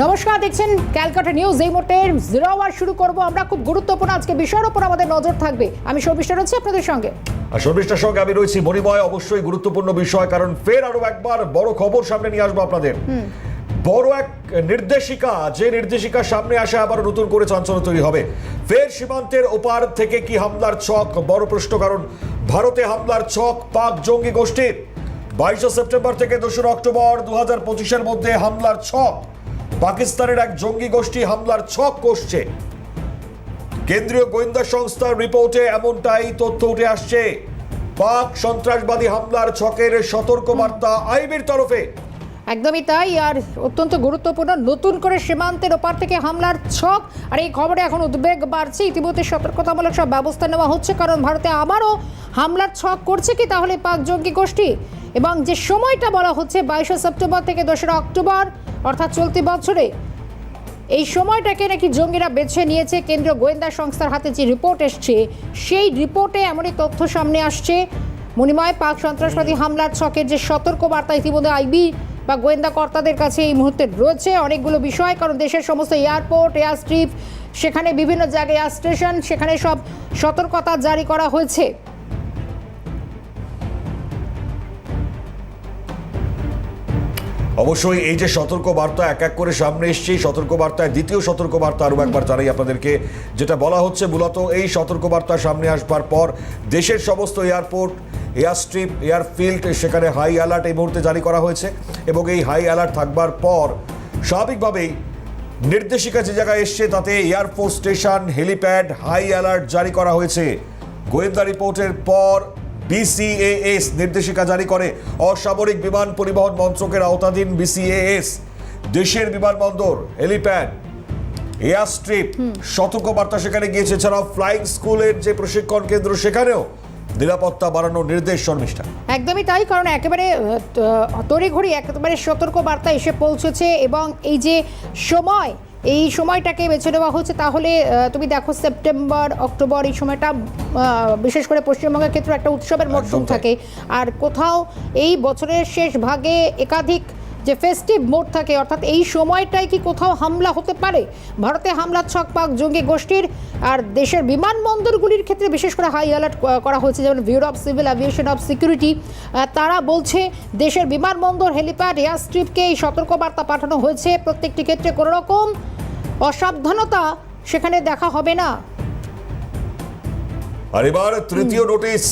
নমস্কার দেখছেন ক্যালকাটা নিউজ। এই মুহূর্তে জিরো আওয়ার শুরু করব আমরা। খুব গুরুত্বপূর্ণ আজকে বিষয়ের উপর আমাদের নজর থাকবে। আমি শর্মিষ্ঠা রয়েছি আপনাদের সঙ্গে। শর্মিষ্ঠার সঙ্গে আমি রয়েছি মণিময়। অবশ্যই গুরুত্বপূর্ণ বিষয় কারণ ফের আরও একবার বড় খবর সামনে নিয়ে আসব আপনাদের। বড় এক নির্দেশিকা যে নির্দেশিকা সামনে আসে আবার নতুন করে চাঞ্চল্য তৈরি হবে। ফের সীমান্তের ওপার থেকে কি হামলার ছক? বড় প্রশ্ন কারণ ভারতে হামলার ছক পাক জঙ্গি গোষ্ঠীর। বাইশে সেপ্টেম্বর থেকে দোসরা অক্টোবর দু হাজার পঁচিশের মধ্যে হামলার ছক পাকিস্তানের এক জঙ্গি গোষ্ঠী হামলার ছক কষছে। কেন্দ্রীয় গোয়েন্দা সংস্থার রিপোর্টে এমনটাই তথ্য উঠে আসছে। পাক সন্ত্রাসবাদী হামলার ছকের সতর্ক বার্তা আইবির তরফে। একদমই তাই, আর অত্যন্ত গুরুত্বপূর্ণ, নতুন করে সীমান্তের ওপার থেকে হামলার ছক। আর এই খবরে এখন উদ্বেগ বাড়ছে, ইতিমধ্যে সতর্কতামূলক সব ব্যবস্থা নেওয়া হচ্ছে, কারণ ভারতে আবারও হামলার ছক করছে কি তাহলে পাক জঙ্গি গোষ্ঠী? এবং যে সময়টা বলা হচ্ছে, বাইশে সেপ্টেম্বর থেকে দোসরা অক্টোবর অর্থাৎ চলতি বছরে এই সময়টাকে নাকি জঙ্গিরা বেছে নিয়েছে। কেন্দ্রীয় গোয়েন্দা সংস্থার হাতে যে রিপোর্ট এসছে, সেই রিপোর্টে এমনই তথ্য সামনে আসছে। মণিময় পাক সন্ত্রাসবাদী হামলার ছকের যে সতর্কবার্তা ইতিমধ্যে আইবি বা গোয়েন্দা কর্তাদের কাছে এই মুহূর্তে রয়েছে। অনেকগুলো বিষয়, কারণ দেশের সমস্ত এয়ারপোর্ট এয়ার স্ট্রিপ সেখানে বিভিন্ন জায়গায় এয়ার স্টেশন, সেখানে সব সতর্কতা জারি করা হয়েছে। অবশ্যই এই যে সতর্ক বার্তা এক এক করে সামনে এসছে, এই সতর্ক বার্তায় দ্বিতীয় সতর্ক বার্তা আরও একবার জানাই আপনাদেরকে, যেটা বলা হচ্ছে মূলত এই সতর্ক বার্তা সামনে আসবার পর দেশের সমস্ত এয়ারপোর্ট এয়ার স্ট্রিপ এয়ারফিল্ড, সেখানে হাই অ্যালার্ট এই মুহূর্তে জারি করা হয়েছে এবং এই হাই অ্যালার্ট থাকবার পর স্বাভাবিকভাবেই নির্দেশিকা যে জায়গায় এসছে তাতে air force station, helipad, high alert জারি করা হয়েছে। গোয়েন্দা রিপোর্টের পর বিসিএএস নির্দেশিকা জারি করে। অসামরিক বিমান পরিবহন মন্ত্রকের আওতাধীন বিসিএএস দেশের বিমানবন্দর হেলিপ্যাড এয়ার স্ট্রিপ সতর্কবার্তা সেখানে গিয়েছে। এছাড়াও ফ্লাইং স্কুলের যে প্রশিক্ষণ কেন্দ্র সেখানেও নিরাপত্তা বাড়ানোর নির্দেশ শর্মিষ্ঠা একদমই তাই কারণ একেবারে তড়িঘড়ি একেবারে সতর্ক বার্তা এসে পৌঁছেছে এবং এই যে সময় এই সময়টাকে বেছে নেওয়া হচ্ছে। তাহলে তুমি দেখো সেপ্টেম্বর অক্টোবর এই সময়টা বিশেষ করে পশ্চিমবঙ্গের ক্ষেত্রে একটা উৎসবের মরশুম থাকে। আর কোথাও এই বছরের শেষ ভাগে একাধিক যে ফেস্টিভ মোড থাকে অর্থাৎ এই সময়টায় কি কোথাও হামলা হতে পারে? ভারতে হামলার ছক পাক জঙ্গি গোষ্ঠীর আর দেশের বিমানবন্দরগুলির ক্ষেত্রে বিশেষ করে হাই অ্যালার্ট করা হয়েছে যেমন bureau of civil aviation of security তারা বলছে দেশের বিমানবন্দর হেলিপ্যাড এয়ার স্ট্রিপকে এই সতর্কবার্তা পাঠানো হয়েছে। প্রত্যেকটি ক্ষেত্রে কোনো রকম অসাবধানতা সেখানে দেখা হবে না। আর এবার তৃতীয় নোটিশ।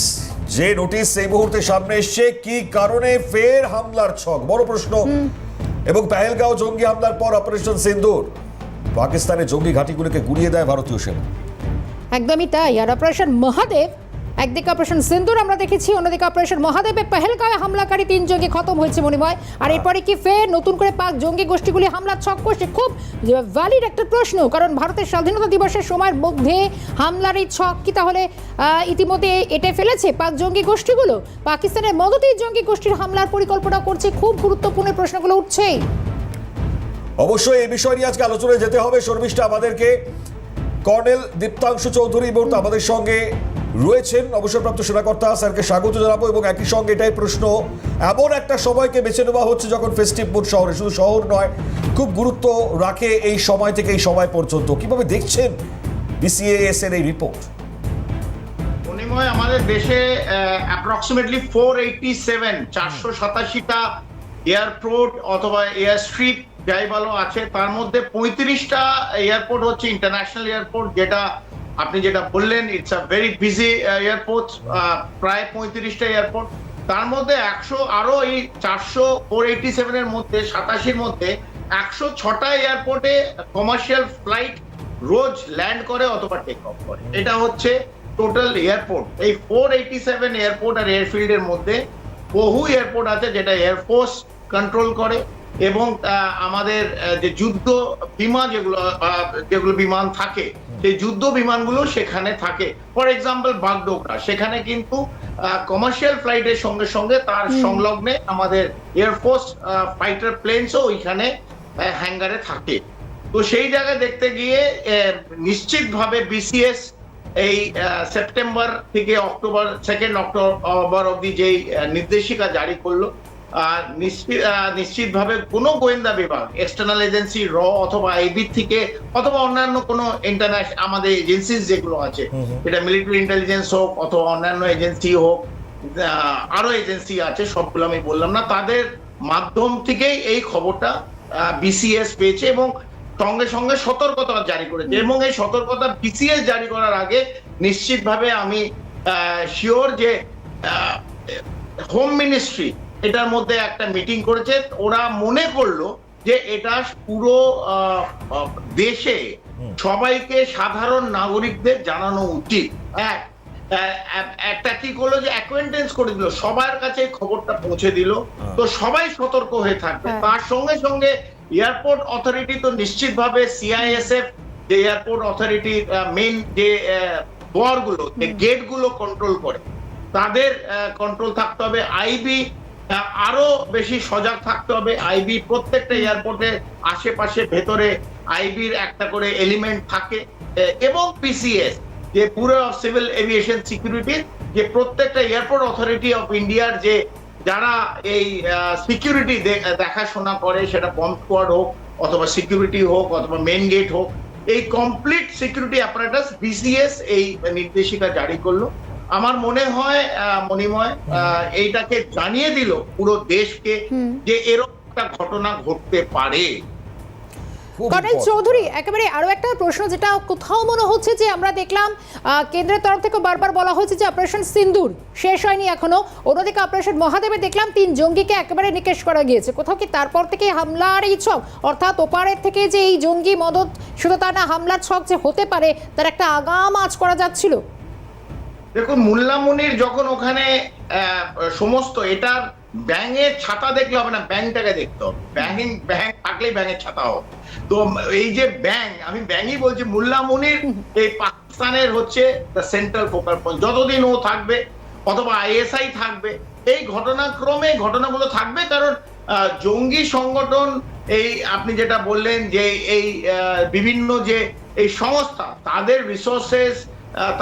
যে নোটিশ এই মুহূর্তে সামনে এসছে কি কারণে ফের হামলার ছক? বড় প্রশ্ন। এবং পেহেলগাঁও জঙ্গি হামলার পর অপারেশন সিন্দুর। পাকিস্তানের জঙ্গি ঘাঁটিগুলোকে গুড়িয়ে দেয় ভারতীয় সেনা। একদমই তাই। আর অপারেশন মহাদেব একদিকে অপারেশন সিন্দুর আমরা দেখেছি, অন্যদিকে অপারেশন মহাদেবে পেহেলগাঁয়ে হামলাকারী তিন জঙ্গি খতম হয়েছে মনিময় আর এরপরে কি ফের নতুন করে পাক জঙ্গি গোষ্ঠীগুলি হামলার ছক করছে? খুব ভ্যালিড একটা প্রশ্ন, কারণ ভারতের স্বাধীনতা দিবসের সময়ের মধ্যে হামলার এই ছক কি তাহলে ইতিমধ্যে এটে ফেলেছে পাক জঙ্গি গোষ্ঠীগুলো? পাকিস্তানের মদতেই জঙ্গি গোষ্ঠীর হামলার পরিকল্পনা করছে, খুব গুরুত্বপূর্ণ প্রশ্নগুলো উঠছেই। অবশ্যই এই বিষয় নিয়ে আজকে আলোচনায় যেতে হবে। শর্মিষ্ঠা, আমাদেরকে কর্নেল দীপ্তাংশু চৌধুরী মুহূর্তে আমাদের সঙ্গে রয়েছেন অবসরপ্রাপ্ত সেনাকর্তা স্যারকে স্বাগত জানাব এবং একই সঙ্গে এটাই প্রশ্ন, এমন একটা সময়কে বেছে নেওয়া হচ্ছে যখন ফেস্টিভ মুড শহরে, শুধু শহর নয়, খুব গুরুত্ব রাখে এই সময় থেকে এই সময় পর্যন্ত। কীভাবে দেখছেন বিসিএএস এর এই রিপোর্ট আমাদের দেশে অ্যাপ্রক্সিমেটলি ফোর এইটটি সেভেন চারশো সাতাশিটা এয়ারপোর্ট অথবা এয়ার স্ট্রিপ যাই বলো আছে, তার মধ্যে পঁয়ত্রিশটা এয়ারপোর্ট হচ্ছে ইন্টারন্যাশনাল এয়ারপোর্ট যেটা আপনি যেটা বললেন it's a very busy airport প্রায় পঁয়ত্রিশটা এয়ারপোর্ট তার মধ্যে একশো, আরও এই চারশো ফোর এইটি সেভেনের মধ্যে, সাতাশির মধ্যে একশো ছটা এয়ারপোর্টে কমার্শিয়াল ফ্লাইট রোজ ল্যান্ড করে অথবা টেক অফ করে। এটা হচ্ছে টোটাল এয়ারপোর্ট এই ফোর এইটি সেভেন এয়ারপোর্ট আর এয়ারফিল্ডের মধ্যে বহু এয়ারপোর্ট আছে যেটা এয়ারফোর্স কন্ট্রোল করে। এবং আমাদের যে যুদ্ধ বিমান যেগুলো যেগুলো বিমান থাকে সেই যুদ্ধ বিমানগুলো সেখানে থাকে। ফর এক্সাম্পল বাগডোগরা সেখানে কিন্তু কমার্শিয়াল ফ্লাইটের সঙ্গে সঙ্গে তার সংলগ্নে আমাদের এয়ারফোর্স ফাইটার প্লেনসও ওইখানে হ্যাঙ্গারে থাকে। তো সেই জায়গায় দেখতে গিয়ে নিশ্চিতভাবে বিসিএস এই সেপ্টেম্বর থেকে অক্টোবর সেকেন্ড অক্টোবর অবধি যেই নির্দেশিকা জারি করল নিশ্চিতভাবে কোনো গোয়েন্দা বিভাগ এক্সটার্নাল এজেন্সি র অথবা আইবি থেকে অথবা অন্যান্য কোনো ইন্টারন্যাশনাল আমাদের এজেন্সিস যেগুলো আছে এটা মিলিটারি ইন্টেলিজেন্স হোক অথবা অন্যান্য এজেন্সি হোক আরও এজেন্সি আছে সবগুলো আমি বললাম না তাদের মাধ্যম থেকেই এই খবরটা বিসিএস পেয়েছে এবং সঙ্গে সঙ্গে সতর্কতা জারি করেছে এবং এই সতর্কতা বিসিএস জারি করার আগে নিশ্চিতভাবে আমি শিওর যে হোম মিনিস্ট্রি এটার মধ্যে একটা মিটিং করেছে। ওরা মনে করল যে এটা পুরো দেশে সবাইকে সাধারণ নাগরিকদের জানানো উচিত। এক একটা কি করল যে অ্যাকোয়েন্টেন্স করে দিল সবার কাছে খবরটা পৌঁছে দিল। তো সবাই সতর্ক হয়ে থাকবে। হ্যাঁ। তার সঙ্গে সঙ্গে এয়ারপোর্ট অথরিটি তো নিশ্চিতভাবে সিআইএসএফ যে এয়ারপোর্ট অথরিটি মেইন যে দোয়ারগুলো যে গেটগুলো কন্ট্রোল করে তাদের কন্ট্রোল থাকতে হবে। আইবি আরও বেশি সজাগ থাকতে হবে। আইবি প্রত্যেকটা এয়ারপোর্টের আশেপাশে ভেতরে আইবির একটা করে এলিমেন্ট থাকে। এবং পিসিএস যে bureau of civil aviation security যে প্রত্যেকটা এয়ারপোর্ট অথরিটি অফ ইন্ডিয়ার যে যারা এই সিকিউরিটি দেখাশোনা করে, সেটা বম্ব স্কোয়াড হোক, অথবা সিকিউরিটি হোক, অথবা মেন গেট হোক, এই কমপ্লিট সিকিউরিটি অ্যাপারেটাস বিসিএস এই নির্দেশিকা জারি করল। আমার মনে হয় আহ, এইটাকে জানিয়ে দিল পুরো দেশকে যে এরকম একটা ঘটনা ঘটতে পারে। কর্নেল চৌধুরী একেবারে আরও একটা প্রশ্ন যেটা কোথাও মনে হচ্ছে যে আমরা দেখলাম কেন্দ্রের তরফ থেকে বারবার বলা হয়েছে যে অপারেশন সিন্দুর শেষ হয়নি এখনও। অন্যদিকে অপারেশন মহাদেবে দেখলাম তিন জঙ্গিকে একেবারে নিকেশ করা গিয়েছে। কোথাও কি তারপর থেকে হামলার এই ছক অর্থাৎ ওপারের থেকে যে এই জঙ্গি মদত শুধু তা না হামলার ছক যে হতে পারে তার একটা আগাম আজ করা যাচ্ছিল? দেখুন, মোল্লা মুনির যখন ওখানে সমস্ত এটার ব্যাঙের ছাতা দেখলে হবে না ব্যাংটাকে দেখতে। হবে ব্যাং ব্যাং থাকলেই ব্যাঙের ছাতা হবে তো এই যে ব্যাং আমি ব্যাংই বলছি, মোল্লা মুনির এই পাকিস্তানের হচ্ছে সেন্ট্রাল ফোকাল পয়েন্ট যতদিন ও থাকবে, অথবা আইএসআই থাকবে, এই ঘটনাক্রমে ঘটনাগুলো থাকবে, কারণ জঙ্গি সংগঠন, এই আপনি যেটা বললেন যে এই বিভিন্ন যে এই সংস্থা, তাদের রিসোর্সেস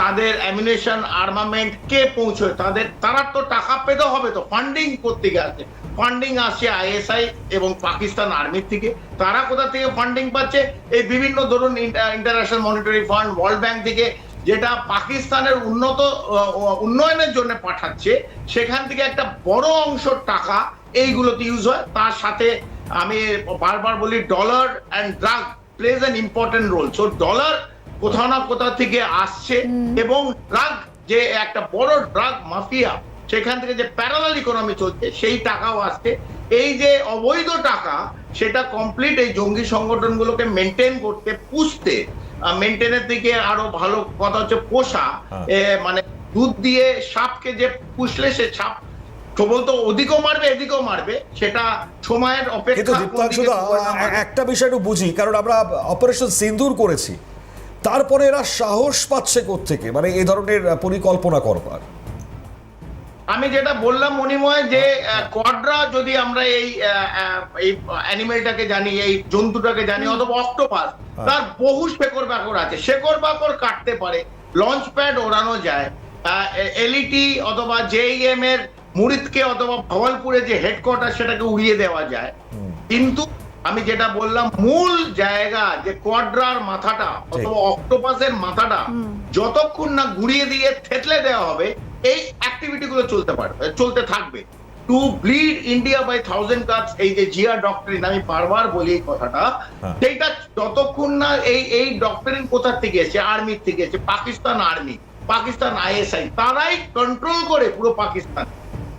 তাদের অ্যামিনেশন আর্মামেন্ট কে পৌঁছয়? তাদের, তারা তো টাকা পেতে হবে তো ফান্ডিং করতে গেছে ফান্ডিং আসছে আইএসআই এবং পাকিস্তান আর্মির থেকে। তারা কোথা থেকে ফান্ডিং পাচ্ছে? এই বিভিন্ন ধরুন International Monetary Fund World Bank থেকে, যেটা পাকিস্তানের উন্নত উন্নয়নের জন্য পাঠাচ্ছে, সেখান থেকে একটা বড় অংশ টাকা এইগুলোতে ইউজ হয়। তার সাথে আমি বারবার বলি dollar and drug plays an important role so dollar কোথাও না কোথাও থেকে আসছে এবং ড্রাগ যে একটা বড় ড্রাগ মাফিয়া সেখান থেকে যে প্যারালাল ইকোনমি চলছে সেই টাকাও আসছে এই যে অবৈধ টাকা সেটা কমপ্লিট এই জঙ্গি সংগঠনগুলোকে মেনটেন করতে পুষতে মেনটেনের দিকে আরও ভালো কথা হচ্ছে পোষা হ্যাঁ। মানে দুধ দিয়ে সাপকে যে পুষলে সে সাপ সবল তো ওদিকেও মারবে এদিকেও মারবে সেটা সময়ের অপেক্ষা। একটা বিষয় একটু বুঝি কারণ আমরা অপারেশন সিন্দুর করেছি তারপরে এরা সাহস পাচ্ছে থেকে মানে এই ধরনের পরিকল্পনা করবার। আমি যেটা বললাম মণিময় যে কোয়াড্রা যদি আমরা এই অ্যানিমেলটাকে জানি এই জন্তুটাকে জানি অথবা অক্টোপাস তার বহু শেকড় বাকড় আছে। শেকড় বাকড় কাটতে পারে লঞ্চ প্যাড ওড়ানো যায় এলইটি অথবা জেইএম এর মুরিদকে অথবা ভবালপুরে যে হেডকোয়ার্টার সেটাকে উড়িয়ে দেওয়া যায়। কিন্তু আমি যেটা বললাম মূল জায়গা যে কোয়াড্রার মাথাটা অথবা অক্টোপাসের মাথাটা যতক্ষণ না ঘুরিয়ে দিয়ে থেতলে দেওয়া হবে এই অ্যাক্টিভিটি গুলো চলতে পারবে চলতে থাকবে। To bleed India by thousand cuts এই যে জিয়া ডক্টরিন আমি বারবার বলি এই কথাটা হ্যাঁ। সেইটা যতক্ষণ না এই এই ডক্টরিন কোথা থেকে এসে আর্মির থেকে এসে পাকিস্তান আর্মি পাকিস্তান আইএসআই তারাই কন্ট্রোল করে পুরো পাকিস্তান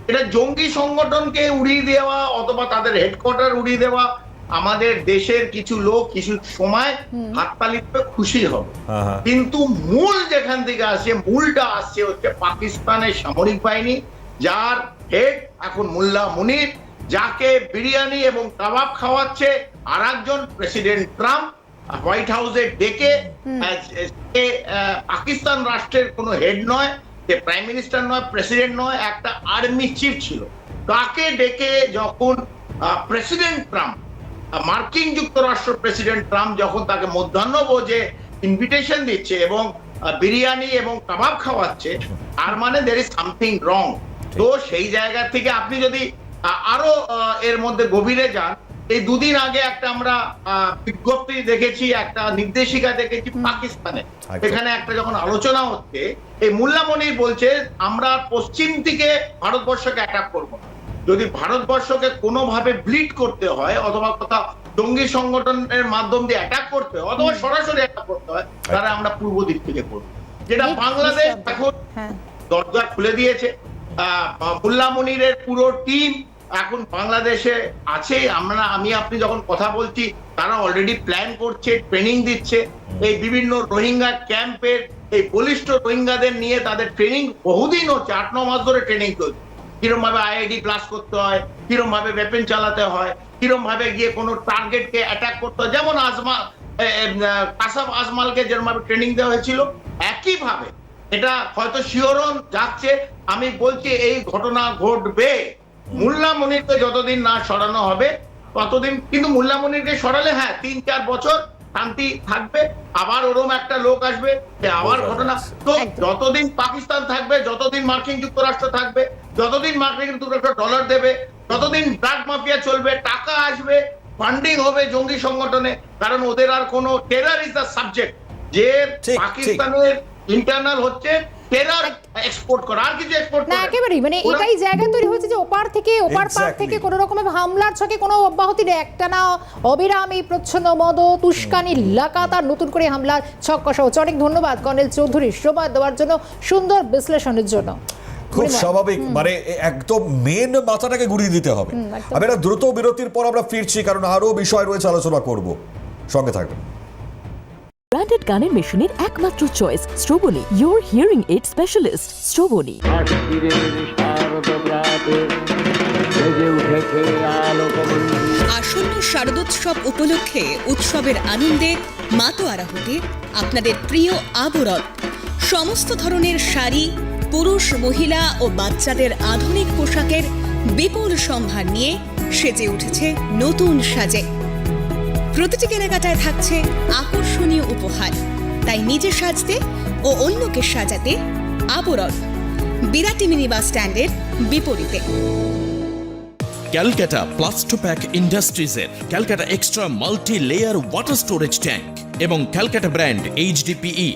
এটা জঙ্গি সংগঠনকে উড়িয়ে দেওয়া অথবা তাদের হেডকোয়ার্টার উড়িয়ে দেওয়া আমাদের দেশের কিছু লোক কিছু সময় হাততালিতে খুশি হবে। হ্যাঁ হ্যাঁ। কিন্তু মূল যেখান থেকে আসছে মূলটা আসছে হচ্ছে পাকিস্তানের সামরিক বাহিনী যার হেড এখন মোল্লা মুনির যাকে বিরিয়ানি এবং কাবাব খাওয়াচ্ছে আর একজন প্রেসিডেন্ট ট্রাম্প হোয়াইট হাউসে ডেকে পাকিস্তান রাষ্ট্রের কোনো হেড নয় সে প্রাইম মিনিস্টার নয় প্রেসিডেন্ট নয় একটা আর্মি চিফ ছিল। তাকে ডেকে যখন প্রেসিডেন্ট ট্রাম্প মার্কিন যুক্তরাষ্ট্র প্রেসিডেন্ট ট্রাম্প যখন তাকে মধ্যাহ্ন ভোজে ইনভিটেশন দিচ্ছে এবং বিরিয়ানি এবং কাবাব খাওয়াচ্ছে তার মানে দের ইজ সামথিং রং তো সেই জায়গা থেকে আপনি যদি আরও এর মধ্যে গভীরে যান এই দুদিন আগে একটা আমরা বিজ্ঞপ্তি দেখেছি একটা নির্দেশিকা দেখেছি পাকিস্তানে। এখানে একটা যখন আলোচনা হচ্ছে এই মুল্লামণির বলছে আমরা পশ্চিম থেকে ভারতবর্ষকে অ্যাটাক করব না। যদি ভারতবর্ষকে কোনোভাবে ব্লিড করতে হয় অথবা কোথাও জঙ্গি সংগঠনের মাধ্যম দিয়ে অ্যাটাক করতে হয় অথবা সরাসরি অ্যাটাক করতে হয় তারা আমরা পূর্ব দিক থেকে করব। যেটা বাংলাদেশ এখন হ্যাঁ। দরজা খুলে দিয়েছে। মোল্লা মনিরের পুরো টিম এখন বাংলাদেশে আছে। আমরা আমি আপনি যখন কথা বলছি তারা অলরেডি প্ল্যান করছে ট্রেনিং দিচ্ছে। এই বিভিন্ন রোহিঙ্গা ক্যাম্পের এই বলিষ্ঠ রোহিঙ্গাদের নিয়ে তাদের ট্রেনিং বহুদিন হচ্ছে আট ন মাস ধরে ট্রেনিং চলছে। কিরম ভাবে আইআইডি ক্লাস করতে হয় কিরম ভাবে ওয়েপেন চালাতে হয় কিরম ভাবে গিয়ে কোনো টার্গেটকে অ্যাটাক করতে হয়। যেমন আজমা কাসাব আজমালকে যেরকম ভাবে ট্রেনিং দেওয়া হয়েছিল একইভাবে এটা হয়তো শিওরন যাচ্ছে। আমি বলছি এই ঘটনা ঘটবে। মুল্লা মনিরকে যতদিন না সরানো হবে ততদিন কিন্তু মুল্লা মনিরকে সরালে হ্যাঁ তিন চার বছর শান্তি থাকবে। আবার ওরম একটা লোক আসবে আবার ঘটনা। তো যতদিন পাকিস্তান থাকবে যতদিন মার্কিন যুক্তরাষ্ট্র থাকবে যতদিন মার্কিন যুক্তরাষ্ট্র ডলার দেবে ততদিন ড্রাগ মাফিয়া চলবে টাকা আসবে ফান্ডিং হবে জঙ্গি সংগঠনে কারণ ওদের আর কোনো টেরার ইজ দ্য সাবজেক্ট যে। পাকিস্তানের ইন্টারনাল হচ্ছে টেরার এক্সপোর্ট করা আর কিছু এক্সপোর্ট না একেবারেই মানে এটাই জায়গা তৈরি হচ্ছে যে ওপার থেকে ওপার পার থেকে কোনো রকমের হামলার ছকে কোনো অব্যাহতি নেই। একটা না অবিরাম এই প্রচ্ছন্ন মদ তুস্কানি লাগাতার নতুন করে হামলার ছক কষা হচ্ছে। অনেক ধন্যবাদ কর্নেল চৌধুরী সময় দেওয়ার জন্য সুন্দর বিশ্লেষণের জন্য। খুব স্বাভাবিক মানে একদম মেন মাথাটাকে ঘুরিয়ে দিতে হবে। আমি একটা দ্রুত বিরতির পর আমরা ফিরছি কারণ আরও বিষয় রয়েছে আলোচনা করব। সঙ্গে থাকবেন। ব্র্যান্ডেড গানের মেশিনের একমাত্র choice স্ট্রোবলি your hearing aid specialist Alokmanju আসন্ন শারদোৎসব উপলক্ষে উৎসবের আনন্দে মাতোয়ারা হতে আপনাদের প্রিয় আবরণ। সমস্ত ধরনের শাড়ি পুরুষ, মহিলা ও বাচ্চাদের আধুনিক পোশাকের বিপুল সম্ভার নিয়ে সেজে উঠেছে নতুন সাজে। প্রতিটি কেনাকাটায় থাকছে আকর্ষণীয় উপহার। তাই নিজে সাজতে ও অন্যকে সাজাতে আবরণ। বিরাটি মিনি বাস স্ট্যান্ডের বিপরীতে। Calcutta Plastopack ইন্ডাস্ট্রিজের Calcutta extra multi layer water storage tank এবং ক্যালকাটা ব্র্যান্ড এইচডিপিই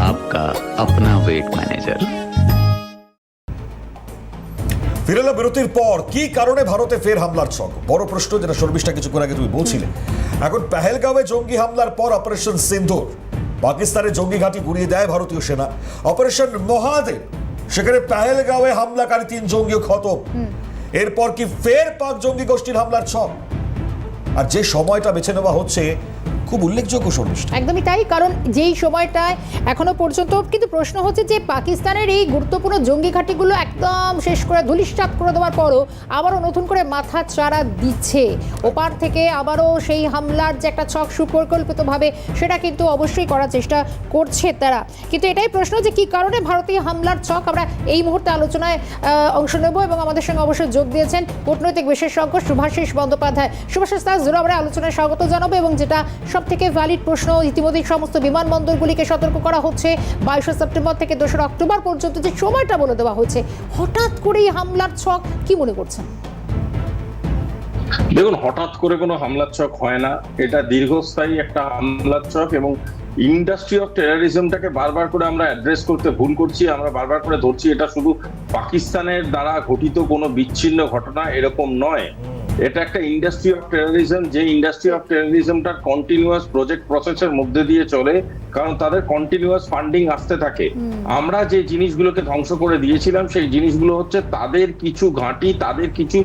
आपका अपना वेट मैनेजर ফিরে এলো বিরতির পর কি কারণে ভারতে ফের হামলার ছক বড় প্রশ্ন যেটা শর্মিষ্ঠা কিছুক্ষণ আগে তুমি বলছিলে এখন পেহেলগাঁওয়ে জঙ্গি হামলার পর অপারেশন সিন্ধুর পাকিস্তানের জঙ্গি ঘাঁটি গুড়িয়ে দেয় ভারতীয় সেনা অপারেশন মহাদেব সেখানে পেহেলগাঁওয়ে হামলাকারী তিন জঙ্গিও খতম এরপর কি ফের পাক জঙ্গি গোষ্ঠীর হামলার ছক আর যে সময়টা বেছে নেওয়া হচ্ছে খুব উল্লেখযোগ্য শর্মিষ্ঠা একদমই তাই, কারণ যেই সময়টায় এখনও পর্যন্ত, কিন্তু প্রশ্ন হচ্ছে যে পাকিস্তানের এই গুরুত্বপূর্ণ জঙ্গি ঘাঁটিগুলো একদম শেষ করে ধুলিষ্ঠাত করে দেওয়ার পরও আবারও নতুন করে মাথা চারা দিচ্ছে। ওপার থেকে আবারও সেই হামলার যে একটা ছক সুপরিকল্পিতভাবে, সেটা কিন্তু অবশ্যই করার চেষ্টা করছে তারা। কিন্তু এটাই প্রশ্ন যে কি কারণে ভারতীয় হামলার ছক, আমরা এই মুহূর্তে আলোচনায় অংশ নেব এবং আমাদের সঙ্গে অবশ্যই যোগ দিয়েছেন কূটনৈতিক বিশেষজ্ঞ শুভাশিস বন্দ্যোপাধ্যায়। শুভাশিস দাস আমরা আলোচনায় স্বাগত জানাব এবং যেটা সব থেকে ভ্যালিড প্রশ্ন, ইতিমধ্যেই সমস্ত বিমানবন্দরগুলিকে সতর্ক করা হচ্ছে। বাইশে সেপ্টেম্বর থেকে দোসরা অক্টোবর পর্যন্ত যে সময়টা বলে দেওয়া হচ্ছে হঠাৎ করেই হামলার ছক কি মনে করছেন? দেখুন, হঠাৎ করে কোনো হামলার ছক হয় না। এটা দীর্ঘস্থায়ী একটা হামলার ছক এবং ইন্ডাস্ট্রি অফ টেরারিজমটাকে বারবার করে আমরা অ্যাড্রেস করতে ভুল করছি, আমরা বারবার করে ধরছি। এটা শুধু পাকিস্তানের দ্বারা ঘটিত কোনো বিচ্ছিন্ন ঘটনা এরকম নয়। এটা একটা ইন্ডাস্ট্রি অফ টেরারিজম যে ইন্ডাস্ট্রি অফ টেরারিজমটা কন্টিনিউয়াস প্রজেক্ট প্রসেসের মধ্যে দিয়ে চলে কারণ তাদের কন্টিনিউয়াস ফান্ডিং আসতে থাকে। আমরা যে জিনিসগুলোকে ধ্বংস করে দিয়েছিলাম সেই জিনিসগুলো হচ্ছে তাদের কিছু ঘাঁটি তাদের কিছু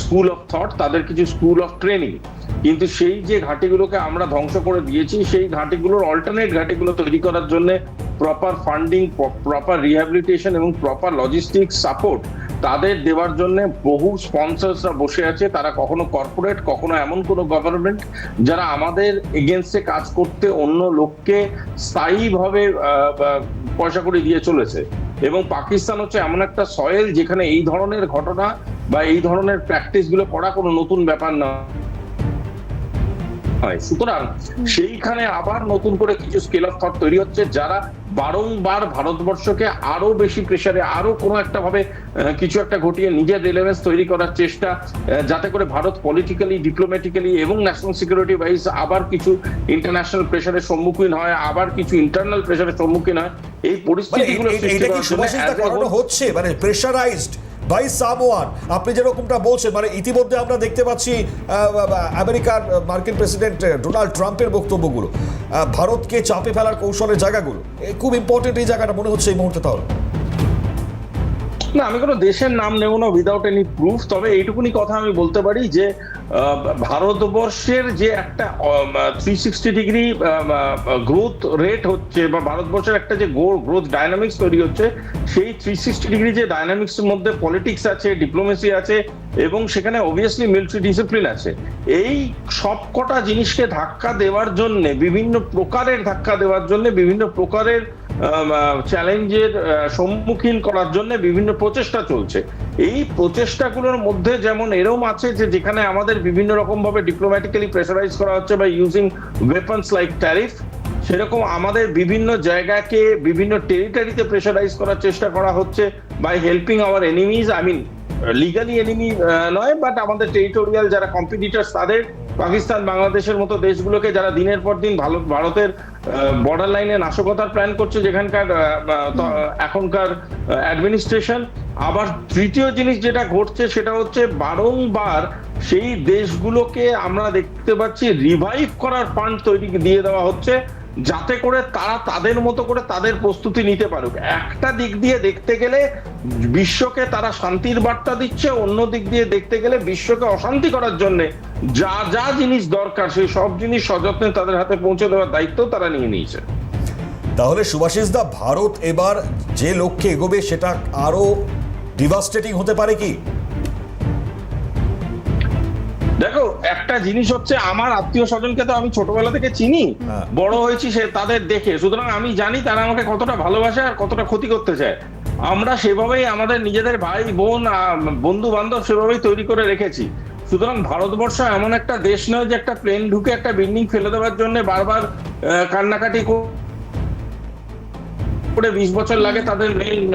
স্কুল অফ থট তাদের কিছু স্কুল অফ ট্রেনিং কিন্তু সেই যে ঘাঁটিগুলোকে আমরা ধ্বংস করে দিয়েছি সেই ঘাঁটিগুলোর অল্টারনেট ঘাঁটিগুলো তৈরি করার জন্য প্রপার ফান্ডিং প্রপার রিহ্যাবিলিটেশন এবং প্রপার লজিস্টিক সাপোর্ট তাদের দেওয়ার জন্য বহু স্পন্সরসরা বসে আছে। তারা কখনো কর্পোরেট কখনো এমন কোনো গভর্নমেন্ট যারা আমাদের এগেনস্টে কাজ করতে অন্য লোককে স্থায়ীভাবে পয়সা করে দিয়ে চলেছে। এবং পাকিস্তান হচ্ছে এমন একটা সয়েল যেখানে এই ধরনের ঘটনা বা এই ধরনের প্র্যাকটিসগুলো করা কোনো নতুন ব্যাপার না। হয়। সুতরাং সেইখানে আবার নতুন করে কিছু স্কেল অফ থট তৈরি হচ্ছে যারা বারংবার ভারতবর্ষকে আরও বেশি প্রেশারে আরও কোনো একটা ভাবে কিছু একটা ঘটিয়ে নিজের রেলেভেন্স তৈরি করার চেষ্টা যাতে করে ভারত পলিটিক্যালি ডিপ্লোম্যাটিক্যালি এবং ন্যাশনাল সিকিউরিটি ওয়াইজ আবার কিছু ইন্টারন্যাশনাল প্রেশারের সম্মুখীন হয় আবার কিছু ইন্টারনাল প্রেশারের সম্মুখীন হয়। এই মানে পরিস্থিতিগুলো হচ্ছে? মানে প্রেশারাইজড বাই সামোয়ান আপনি যেরকমটা বলছেন মানে ইতিমধ্যে আমরা দেখতে পাচ্ছি আমেরিকার মার্কিন প্রেসিডেন্ট ডোনাল্ড ট্রাম্পের বক্তব্যগুলো। ভারতকে চাপে ফেলার কৌশলের জায়গাগুলো। খুব ইম্পর্টেন্ট এই জায়গাটা মনে হচ্ছে এই মুহূর্তে তাহলে। না, আমি কোনো দেশের নাম নেব না উইদাউট এনি প্রুফ তবে এইটুকুনি কথা আমি বলতে পারি যে ভারতবর্ষের যে একটা three sixty degree growth rate হচ্ছে বা ভারতবর্ষের একটা যে গ্রোথ ডায়নামিক্স তৈরি হচ্ছে, সেই থ্রি সিক্সটি ডিগ্রি যে ডাইনামিক্স এর মধ্যে পলিটিক্স আছে ডিপ্লোমেসি আছে, এবং সেখানে অবভিয়াসলি মিলিটারি ডিসিপ্লিন আছে। এই সবকটা জিনিসকে ধাক্কা দেওয়ার জন্য, বিভিন্ন প্রকারের ধাক্কা দেওয়ার জন্য, বিভিন্ন প্রকারের চ্যালেঞ্জের সম্মুখীন করার জন্য বিভিন্ন প্রচেষ্টা চলছে। এই প্রচেষ্টাগুলোর মধ্যে যেমন এরম আছে যে, যেখানে আমাদের বিভিন্ন রকম ভাবে ডিপ্লোম্যাটিক্যালি প্রেসারাইজ করা হচ্ছে বা ইউজিং ওয়েপন্স লাইক ট্যারিফ সেরকম আমাদের বিভিন্ন জায়গাকে, বিভিন্ন টেরিটরিতে প্রেসারাইজ করার চেষ্টা করা হচ্ছে by helping our enemies I mean legally enemy নয় বাট আমাদের টেরিটোরিয়াল যারা কম্পিটিটার্স তাদের পাকিস্তান বাংলাদেশের মতো দেশগুলোকে যারা দিনের পর দিন ভারতের বর্ডার লাইনে নাশকতার প্ল্যান করছে যেখানকার এখনকার অ্যাডমিনিস্ট্রেশন। আবার তৃতীয় জিনিস যেটা ঘটছে সেটা হচ্ছে বারংবার সেই দেশগুলোকে আমরা দেখতে পাচ্ছি রিভাইভ করার ফান্ড তৈরি দিয়ে দেওয়া হচ্ছে। যাতে করে তারা তাদের মতো করে তাদের প্রস্তুতি নিতে পারুক। একটা দিক দিয়ে দেখতে গেলে বিশ্বকে তারা শান্তির বার্তা দিচ্ছে, অন্য দিক দিয়ে দেখতে গেলে বিশ্বকে অশান্তি করার জন্য যা যা জিনিস দরকার, সেই সব জিনিস সযত্নে তাদের হাতে পৌঁছে দেওয়ার দায়িত্ব তারা নিয়ে নিয়েছে। তাহলে সুভাষিস দা, ভারত এবার যে লক্ষ্যে এগোবে সেটা আরও ডিভাস্টেটিং হতে পারে কি? একটা জিনিস হচ্ছে আমার আত্মীয় স্বজনকে তো আমি ছোটবেলা থেকে চিনি হ্যাঁ। বড় হয়েছি সে তাদের দেখে। সুতরাং আমি জানি তারা আমাকে কতটা ভালোবাসে আর কতটা ক্ষতি করতে চায়। আমরা সেভাবেই আমাদের নিজেদের ভাই বোন বন্ধু বান্ধব সেভাবেই তৈরি করে রেখেছি। সুতরাং ভারতবর্ষ এমন একটা দেশ নয় যে একটা প্লেন ঢুকে একটা বিল্ডিং ফেলে দেওয়ার জন্য বারবার কান্নাকাটি কর- বিশ বছর লাগে তাদের মেইন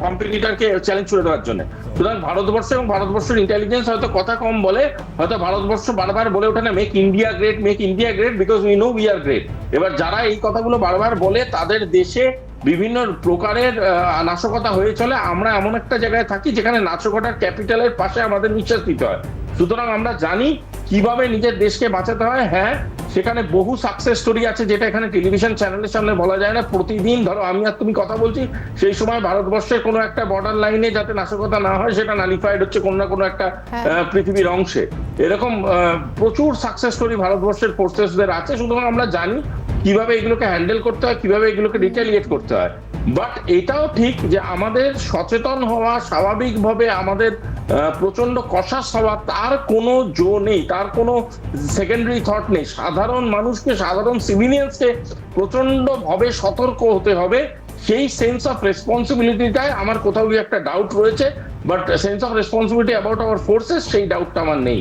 কম্পিটিটরকে চ্যালেঞ্জ করে দেওয়ার জন্য। সুতরাং ভারতবর্ষ এবং ভারতবর্ষের ইন্টেলিজেন্স হয়তো কথা কম বলে, হয়তো ভারতবর্ষ বারবার বলে ওঠে না make India great make India great because we know we are great এবার যারা এই কথাগুলো বারবার বলে, তাদের দেশে বিভিন্ন প্রকারের নাশকতা হয়ে চলে। আমরা এমন একটা জায়গায় থাকি যেখানে নাশকতার ক্যাপিটালের পাশে আমাদের নিঃশ্বাস দিতে হয়। সুতরাং আমরা জানি কীভাবে নিজের দেশকে বাঁচাতে হয়? হ্যাঁ সেখানে বহু সাকসেস স্টোরি আছে যেটা এখানে টেলিভিশন চ্যানেলের সামনে বলা যায় না। প্রতিদিন ধরো আমি আর তুমি কথা বলছি সেই সময় ভারতবর্ষের কোনো একটা বর্ডার লাইনে যাতে নাশকতা না হয় সেটা নালিফাইড হচ্ছে কোনো না কোনো একটা হ্যাঁ। পৃথিবীর অংশে। এরকম প্রচুর সাকসেস স্টোরি ভারতবর্ষের ফোর্সেসদের আছে। সুতরাং আমরা জানি কীভাবে এগুলোকে হ্যান্ডেল করতে হয় কীভাবে এগুলোকে রিটেলিয়েট করতে হয়। বাট এটাও ঠিক যে আমাদের সচেতন হওয়া স্বাভাবিকভাবে আমাদের প্রচণ্ড কষাস হওয়া তার কোনো জো নেই, তার কোনো সেকেন্ডারি থট নেই। সাধারণ মানুষকে, সাধারণ সিভিলিয়ান্সকে প্রচণ্ড ভাবে সতর্ক হতে হবে। সেই সেন্স অফ রেসপন্সিবিলিটিটায় আমার কোথাও একটা ডাউট রয়েছে but sense of responsibility about our forces সেই ডাউটটা আমার নেই।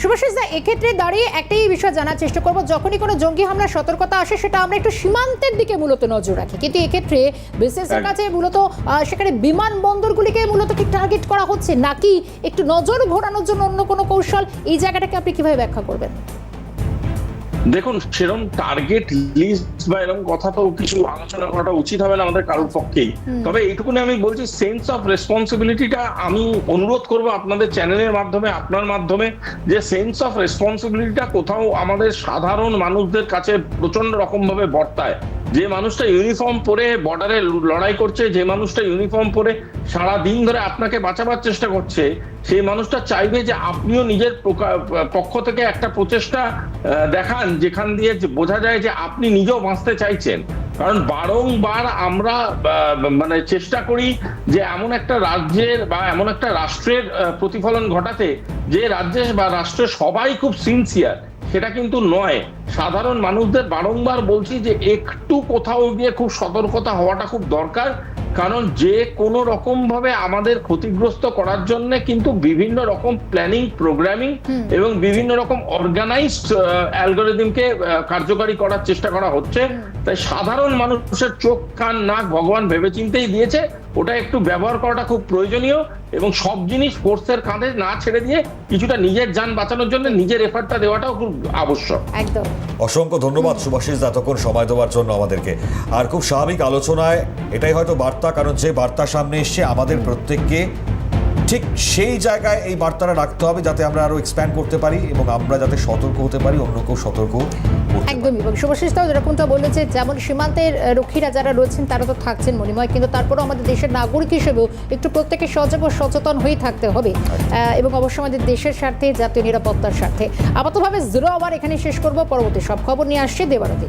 শুভাশিস দা এক্ষেত্রে দাঁড়িয়ে একটাই বিষয় জানার চেষ্টা করব। যখনই কোনো জঙ্গি হামলার সতর্কতা আসে সেটা আমরা একটু সীমান্তের দিকে মূলত নজর রাখি। কিন্তু এক্ষেত্রে বিশেষের কাছে মূলত সেখানে বিমানবন্দরগুলিকে মূলত কি টার্গেট করা হচ্ছে নাকি একটু নজর ঘোরানোর জন্য অন্য কোনো কৌশল? এই জায়গাটাকে আপনি কীভাবে ব্যাখ্যা করবেন? দেখুন সেরকম টার্গেট লিস্ট বা এরকম কথা তো কিছু আলোচনা করাটা উচিত হবে না আমাদের কারোর পক্ষেই। তবে এইটুকুনি আমি বলছি সেন্স অফ রেসপন্সিবিলিটিটা আমি অনুরোধ করব আপনাদের চ্যানেলের মাধ্যমে আপনার মাধ্যমে যে সেন্স অফ রেসপন্সিবিলিটিটা কোথাও আমাদের সাধারণ মানুষদের কাছে প্রচণ্ড রকম ভাবে বর্তায়। যে মানুষটা ইউনিফর্ম পরে বর্ডারে লড়াই করছে, যে মানুষটা ইউনিফর্ম পরে সারা দিন ধরে আপনাকে বাঁচাবার চেষ্টা করছে, সেই মানুষটা চাইবে যে আপনিও নিজের পক্ষ থেকে একটা প্রচেষ্টা দেখান যেখান দিয়ে বোঝা যায় যে আপনি নিজেও বাঁচতে চাইছেন। কারণ বারংবার আমরা মানে চেষ্টা করি যে এমন একটা রাজ্যের বা এমন একটা রাষ্ট্রের প্রতিফলন ঘটাতে, যে রাজ্যে বা রাষ্ট্রে সবাই খুব সিনসিয়ার সেটা কিন্তু নয়। সাধারণ মানুষদের বারংবার বলছি যে একটু কোথাও গিয়ে খুব সতর্কতা হওয়াটা খুব দরকার কারণ যে কোনো রকম ভাবে আমাদের ক্ষতিগ্রস্ত করার জন্য কিন্তু বিভিন্ন রকম প্ল্যানিং প্রোগ্রামিং এবং বিভিন্ন রকম অর্গানাইজড অ্যালগোরিদমকে কার্যকারী করার চেষ্টা করা হচ্ছে। তাই সাধারণ মানুষের চোখ কান নাক ভগবান ভেবেচিন্তেই দিয়েছে। ওটা একটু ব্যবহার করাটা খুব প্রয়োজনীয় এবং সব জিনিস ফোর্সের কাঁধে না ছেড়ে দিয়ে কিছুটা নিজের যান বাঁচানোর জন্য নিজের এফার্টটা দেওয়াটাও খুব আবশ্যক। একদম। অসংখ্য ধন্যবাদ সুভাষিস যতক্ষণ সময় দেওয়ার জন্য আমাদেরকে। আর খুব স্বাভাবিক আলোচনায় এটাই হয়তো বার্তা কারণ যে বার্তা সামনে এসছে আমাদের প্রত্যেককে ঠিক সেই জায়গায় এই বার্তাটা রাখতে হবে যাতে আমরা আরও এক্সপ্যান্ড করতে পারি এবং আমরা যাতে সতর্ক হতে পারি অন্যকেও সতর্ক একদমই। এবং শুভাশিস তাও যেরকমটা বললেন যে যেমন সীমান্তের রক্ষীরা যারা রয়েছেন তারা তো থাকছেন মনিময় কিন্তু তারপরেও আমাদের দেশের নাগরিক হিসেবেও একটু প্রত্যেকে সজাগ ও সচেতন হয়েই থাকতে হবে এবং অবশ্যই আমাদের দেশের স্বার্থে জাতীয় নিরাপত্তার স্বার্থে। আপাতভাবে জিরো আওয়ার এখানে শেষ করব পরবর্তী সব খবর নিয়ে আসছে দেবারতী।